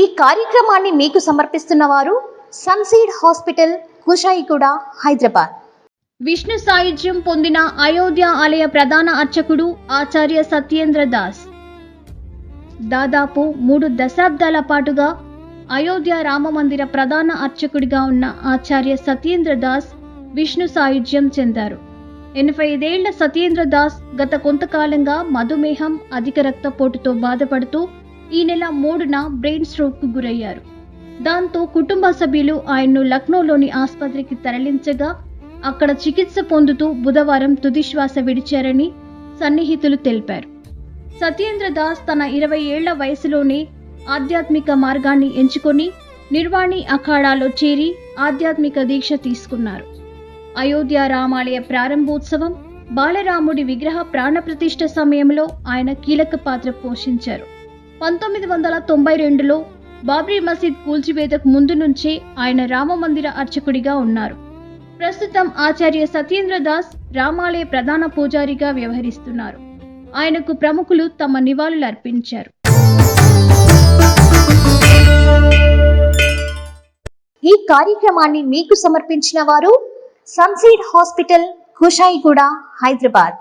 ఈ కార్యక్రమాన్ని మీకు సమర్పిస్తున్న వారు సన్సీడ్ హాస్పిటల్ కుషాయిగూడ హైదరాబాద్. విష్ణు సాయుధ్యం పొందిన అయోధ్య ఆలయ ప్రధాన అర్చకుడు ఆచార్య సత్యేంద్ర దాస్. దాదాపు మూడు దశాబ్దాల పాటుగా అయోధ్య రామమందిర ప్రధాన అర్చకుడిగా ఉన్న ఆచార్య సత్యేంద్ర దాస్ విష్ణు సాయుధ్యం చెందారు. ఎనభై ఐదేళ్ళ సత్యేంద్ర దాస్ గత కొంతకాలంగా మధుమేహం అధిక రక్తపోటుతో బాధపడుతూ ఈ నెల మూడున బ్రెయిన్ స్ట్రోక్కు గురయ్యారు. దాంతో కుటుంబ సభ్యులు ఆయన్ను లక్నోలోని ఆసుపత్రికి తరలించగా అక్కడ చికిత్స పొందుతూ బుధవారం తుదిశ్వాస విడిచారని సన్నిహితులు తెలిపారు. సత్యేంద్ర దాస్ తన ఇరవై ఏళ్ళ వయసులోనే ఆధ్యాత్మిక మార్గాన్ని ఎంచుకొని నిర్వాణి అఖాడాలో చేరి ఆధ్యాత్మిక దీక్ష తీసుకున్నారు. అయోధ్య రామాలయ ప్రారంభోత్సవం బాలరాముడి విగ్రహ ప్రాణప్రతిష్ఠ సమయంలో ఆయన కీలక పాత్ర పోషించారు. పంతొమ్మిది వందల తొంభై రెండులో బాబ్రీ మసీద్ కూల్చివేతకు ముందు నుంచే ఆయన రామమందిర అర్చకుడిగా ఉన్నారు. ప్రస్తుతం ఆచార్య సత్యేంద్ర దాస్ రామాలయ ప్రధాన పూజారిగా వ్యవహరిస్తున్నారు. ఆయనకు ప్రముఖులు తమ నివాళులు అర్పించారు. ఈ కార్యక్రమాన్ని మీకు సమర్పించిన వారు సన్సీడ్ హాస్పిటల్ కుషాయిగూడ హైదరాబాద్.